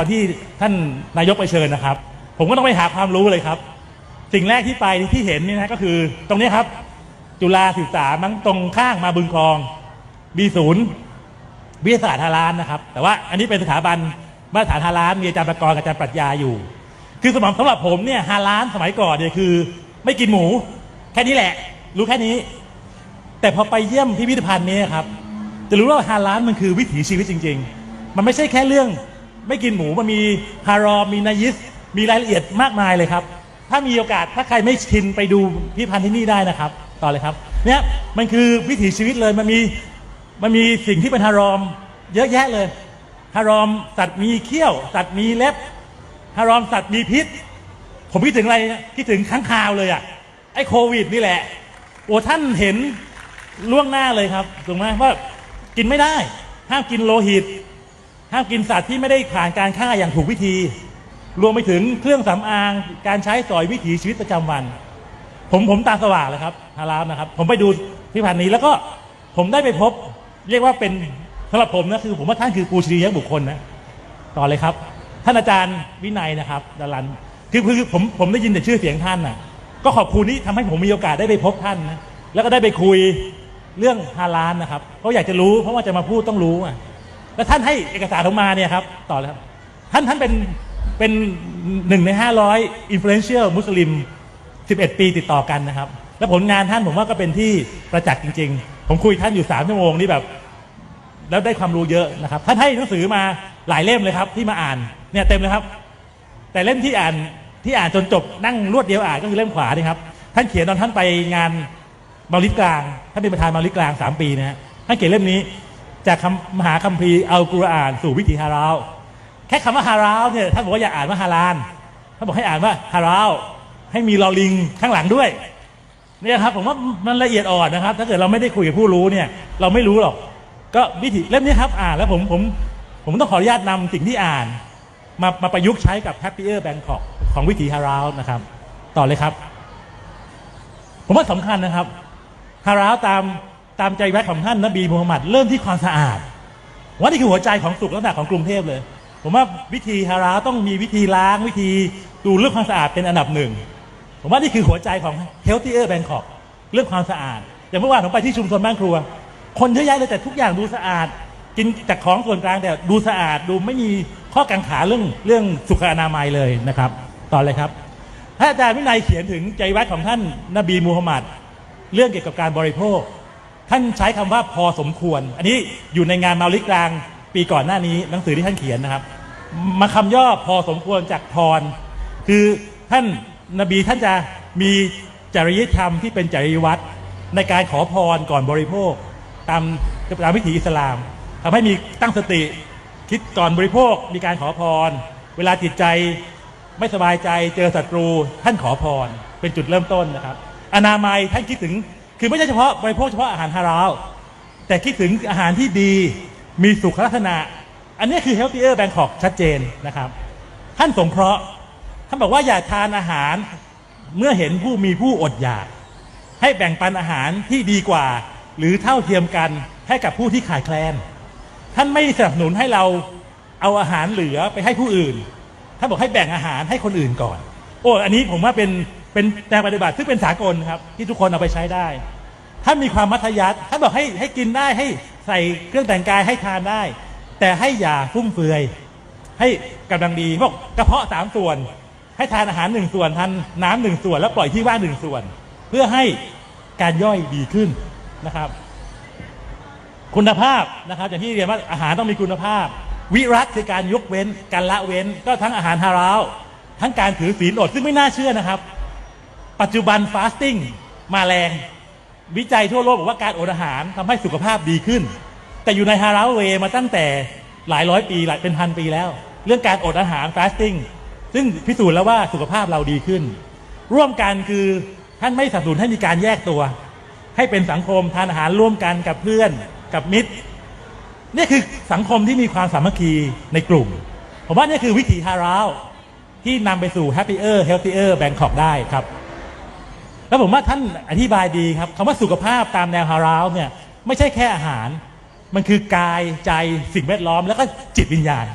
ตอนที่ท่านนายกไปเชิญนะครับ ผมก็ต้องไปหาความรู้เลยครับ สิ่งแรกที่ไปที่เห็นนี่นะก็คือ ตรงนี้ครับ จุฬาศึกษามั้งตรงข้างมาบึงคลองมีศูนย์วิทยาศาสตร์ฮาลานนะครับ แต่ว่าอันนี้เป็นสถาบันมาตรฐานฮาลานมีอาจารย์ประกรณ์กับอาจารย์ปรัชญาอยู่ คือสมองสำหรับผมเนี่ยฮาลานสมัยก่อนเนี่ยคือ ไม่กินหมู แค่นี้แหละ รู้แค่นี้ แต่พอไปเยี่ยมพิพิธภัณฑ์นี้ครับ จะรู้ว่าฮาลาลมันคือวิถีชีวิตจริง ๆ มันไม่ใช่แค่เรื่อง ไม่กินหมูมันมีฮารอมมีนายิส มีรายละเอียดมากมายเลยครับ ถ้ามีโอกาสถ้าใครไม่ชินไปดูพิพิธภัณฑ์ที่นี่ได้นะครับ ต่อเลยครับ เนี่ยมันคือวิถีชีวิตเลยมันมีมันมีสิ่งที่เป็นฮารอม เยอะแยะเลยฮารอมสัตว์มีเขี้ยว สัตว์มีเล็บฮารอมสัตว์มีพิษ ผมคิดถึงอะไรคิดถึงข้างคาวเลยอะไอ้โควิดนี่แหละโอ้ท่านเห็นล่วงหน้าเลยครับถูกไหมว่ากินไม่ได้ ห้ามกินโลหิต ห้ามกินสัตว์ที่ไม่ได้ผ่านการฆ่าอย่างถูกวิธี รวมไปถึงเครื่องสำอาง การใช้สอยวิถีชีวิตประจำวัน ผมผมตาสว่างเลยครับฮาลาลนะครับ ผมไปดูพิพิธภัณฑ์นี้แล้วก็ผมได้ไปพบ เรียกว่าเป็นสำหรับผมนะคือ ผมว่าท่านคือปูชนียบุคคลนะต่อเลยครับ ท่านอาจารย์วินัยนะครับดารันคือคือผมผมได้ยินแต่ชื่อเสียงท่านน่ะ ก็ขอบคุณที่ทำให้ผมมีโอกาสได้ไปพบท่านนะแล้วก็ได้ไปคุยเรื่องฮาลาลนะครับเพราะอยากจะรู้เพราะว่าจะมาพูดต้องรู้อะ แล้วท่านให้เอกสารผมมาเนี่ยครับต่อเลยครับท่านท่านเป็นเป็นหนึ่งในห้าร้อยอินฟลูเอนเชียลมุสลิม11ปีติดต่อกันนะครับ แล้วผลงานท่านผมว่าก็เป็นที่ประจักษ์จริง ๆ ผมคุยท่านอยู่สามชั่วโมงนี่แบบ แล้วได้ความรู้เยอะนะครับ ท่านให้หนังสือมาหลายเล่มเลยครับ ที่มาอ่านเนี่ยเต็มเลยครับ แต่เล่มที่อ่านที่อ่านจนจบนั่งรวดเดียวอ่านก็คือเล่มขวานี่ครับท่านเขียนตอนท่านไปงานมาลิกกลางท่านเป็นประธานมาลิกกลางสามปีนะฮะท่านเขียนเล่มนี้ จากมหาคัมภีร์อัลกุรอานสู่วิถีฮาราวแค่คำว่าฮาราวเนี่ยท่านบอกว่าอย่าอ่านว่าฮารานท่านบอกให้อ่านว่าฮาราวให้มีลอลิงข้างหลังด้วยเนี่ยครับผมว่ามันละเอียดอ่อนนะครับ ถ้าเกิดเราไม่ได้คุยกับผู้รู้เนี่ย เราไม่รู้หรอก ก็วิธีเล่มนี้ครับอ่านแล้วผมผมผมต้องขออนุญาตนำสิ่งที่อ่าน มามาประยุกต์ใช้กับ Happier Bangkok ของวิถีฮาราวนะครับ ต่อเลยครับ ผมว่าสำคัญนะครับฮาราวตาม ตามใจแวะของท่านนบีมูฮัมหมัดเริ่มที่ความสะอาดว่านี่คือหัวใจของสุขลักษณะของกรุงเทพเลย ผมว่าวิธีฮาราต้องมีวิธีล้างวิธีดูเรื่องความสะอาดเป็นอันดับหนึ่งผมว่านี่คือหัวใจของ Healthier Bangkok เรื่องความสะอาด อย่างเมื่อวานผมไปที่ชุมชนบ้านครัว คนเยอะแยะเลยแต่ทุกอย่างดูสะอาด กินจากของส่วนกลางแต่ดูสะอาดดูไม่มีข้อกังขาเรื่องเรื่องสุขอนามัยเลยนะครับต่อเลยครับท่าอาจารย์วินัยเขียนถึงใจวัดของท่านนบีมูฮัมหมัดเรื่องเกี่ยวกับการบริโภค ท่านใช้คำว่าพอสมควร อันนี้อยู่ในงานมาลิกลางปีก่อนหน้านี้หนังสือที่ท่านเขียนนะครับ มาคำย่อพอสมควรจากพร คือท่านนบีท่านจะมีจริยธรรมที่เป็นจริยวัตรในการขอพรก่อนบริโภค ตามตามวิถีอิสลามทำให้มีตั้งสติ คิดก่อนบริโภคมีการขอพร เวลาจิตใจไม่สบายใจเจอศัตรู ท่านขอพร เป็นจุดเริ่มต้นนะครับ อนามัยท่านคิดถึง คือไม่ใช่เฉพาะบริโภคเฉพาะอาหารฮาลาลแต่คิดถึงอาหารที่ดีมีสุขลักษณะ อันนี้คือ healthier Bangkok ชัดเจนนะครับ ท่านสงเคราะห์ ท่านบอกว่าอย่าทานอาหารเมื่อเห็นผู้มีผู้อดอยาก ให้แบ่งปันอาหารที่ดีกว่า หรือเท่าเทียมกันให้กับผู้ที่ขาดแคลน ท่านไม่สนับสนุนให้เราเอาอาหารเหลือไปให้ผู้อื่น ท่านบอกให้แบ่งอาหารให้คนอื่นก่อน โอ้อันนี้ผมว่าเป็นเป็นแนวปฏิบัติซึ่งเป็นสากลครับ ที่ทุกคนเอาไปใช้ได้ ท่านมีความมัธยัสถ์ท่านบอกให้ให้กินได้ให้ใส่เครื่องแต่งกายให้ทานได้ แต่ให้อย่าฟุ่มเฟือย ให้กำลังดีบอกกระเพาะสามส่วน ให้ทานอาหารหนึ่งส่วนทานน้ำหนึ่งส่วน แล้วปล่อยที่ว่างหนึ่งส่วน เพื่อให้การย่อยดีขึ้นนะครับ คุณภาพนะครับอย่างที่เรียนว่าอาหารต้องมีคุณภาพ วิรัตคือการยกเว้น การละเว้น ก็ทั้งอาหารฮาลาลทั้งการถือศีลอดซึ่งไม่น่าเชื่อนะครับ ปัจจุบันฟาสติ้งมาแรง วิจัยทั่วโลกบอกว่าการอดอาหารทำให้สุขภาพดีขึ้น แต่อยู่ในฮาลาเวย์มาตั้งแต่หลายร้อยปีหลายเป็นพันปีแล้ว เรื่องการอดอาหารฟาสติ้งซึ่งพิสูจน์แล้วว่าสุขภาพเราดีขึ้น ร่วมกันคือท่านไม่สนับสนุนให้มีการแยกตัว ให้เป็นสังคมทานอาหารร่วมกันกับเพื่อนกับมิตรนี่คือสังคมที่มีความสามัคคีในกลุ่ม ผมว่านี่คือวิถีฮาราลที่นำไปสู่ happier healthier Bangkok ได้ครับ แล้วผมว่าท่านอธิบายดีครับคำว่าสุขภาพตามแนวฮาราลเนี่ยไม่ใช่แค่อาหาร มันคือกายใจสิ่งแวดล้อม แล้วก็จิตวิญญาณ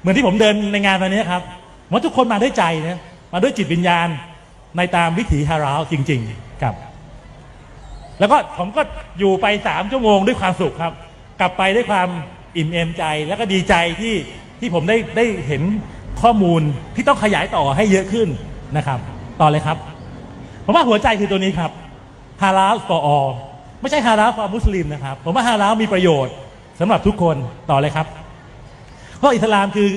เหมือนที่ผมเดินในงานวันนี้ครับว่าทุกคนมาด้วยใจนะมาด้วยจิตวิญญาณในตามวิถีฮาราวจริง ๆครับ แล้วก็ผมก็อยู่ไปสามชั่วโมงด้วยความสุขครับ กลับไปด้วยความอิ่มเอมใจแล้วก็ดีใจที่ที่ผมได้ได้เห็นข้อมูลที่ต้องขยายต่อให้เยอะขึ้นนะครับ ต่อเลยครับ ผมว่าหัวใจคือตัวนี้ครับฮาลาล for all ไม่ใช่ฮาลาล for มุสลิมนะครับ ผมว่าฮาลาลมีประโยชน์สำหรับทุกคนต่อเลยครับ เพราะอิสลามคือ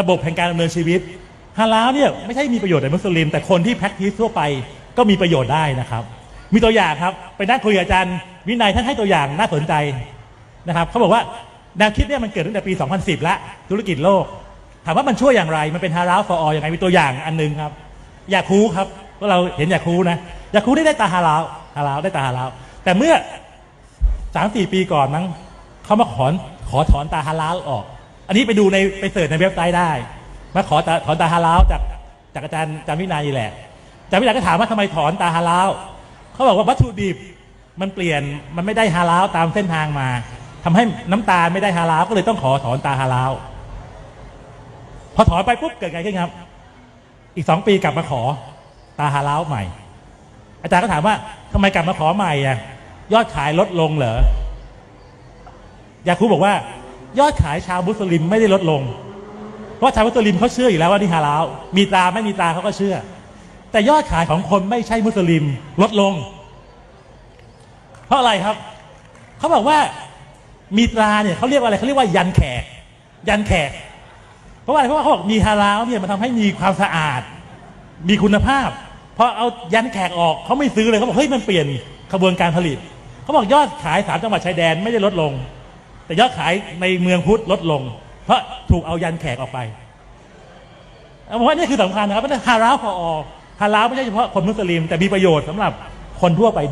ระบบแห่งการดำเนินชีวิตฮาลาลเนี่ยไม่ใช่มีประโยชน์ในมุสลิม แต่คนที่ practice ทั่วไปก็มีประโยชน์ได้นะครับ มีตัวอย่างครับไปนั่งคุยกับอาจารย์วินัยท่านให้ตัวอย่างน่าสนใจนะครับเขาบอกว่าแนวคิดเนี่ยมันเกิดตั้งแต่ปี 2010แล้วธุรกิจโลก ถามว่ามันช่วยอย่างไร มันเป็นฮาราลฟอร์ยังไงมีตัวอย่างอันหนึงครับยาคูครับ วกเราเห็นยาคูนะยาคูได้ได้ตาฮาราลฮาราลได้ตาฮาราลแต่เมื่อสามสี่ปีก่อนมั้งเขามาขอขอถอนตาฮาราลออก อันนี้ไปดูในไปเสิร์ชในเว็บไซต์ได้ มาขอถอนตาฮาราลจากจากอาจารย์อาจารย์วินัยแหละอาจารย์วินัยก็ถามว่าทำไมถอนตาฮาราลเขาบอกว่าวัตถุดิบมันเปลี่ยนมันไม่ได้ฮาราลตามเส้นทางมาทำให้น้ำตาลไม่ได้ฮาราลก็เลยต้องขอถอนตาฮาราลพอถอนไปปุ๊บเกิดไงขึ้นครับ อีกสองปีกลับมาขอาฮาลาลใหม่ อาจารย์ก็ถามว่าทำไมกลับมาขอใหม่อะยอดขายลดลงเหรอยาคูบอกว่า ยอดขายชาวมุสลิมไม่ได้ลดลง เพราะชาวมุสลิมเขาเชื่ออยู่แล้วว่านี่ฮาลาลมีตาไม่มีตาเขาก็เชื่อ แต่ยอดขายของคนไม่ใช่มุสลิมลดลง เพราะอะไรครับเขาบอกว่ามีตราเนี่ยเขาเรียกว่าอะไรเขาเรียกว่ายันแขก ยันแขก เพราะว่าอะไรเพราะว่าเขาบอกมีฮาลาลเนี่ยมันทำให้มีความสะอาด มีคุณภาพ พอเอายันแขกออกเขาไม่ซื้อเลยเขาบอกเฮ้ยมันเปลี่ยนขบวนการผลิตเขาบอกยอดขายสามจังหวัดชายแดนไม่ได้ลดลง แต่ยอดขายในเมืองพุทธลดลง เพราะถูกเอายันแขกออกไปผมว่านี่คือสำคัญนะครับเพราะฮาราฟพออฮาราฟไม่ใช่เฉพาะคนมุสลิมแต่มีประโยชน์สำหรับคนทั่วไปด้วย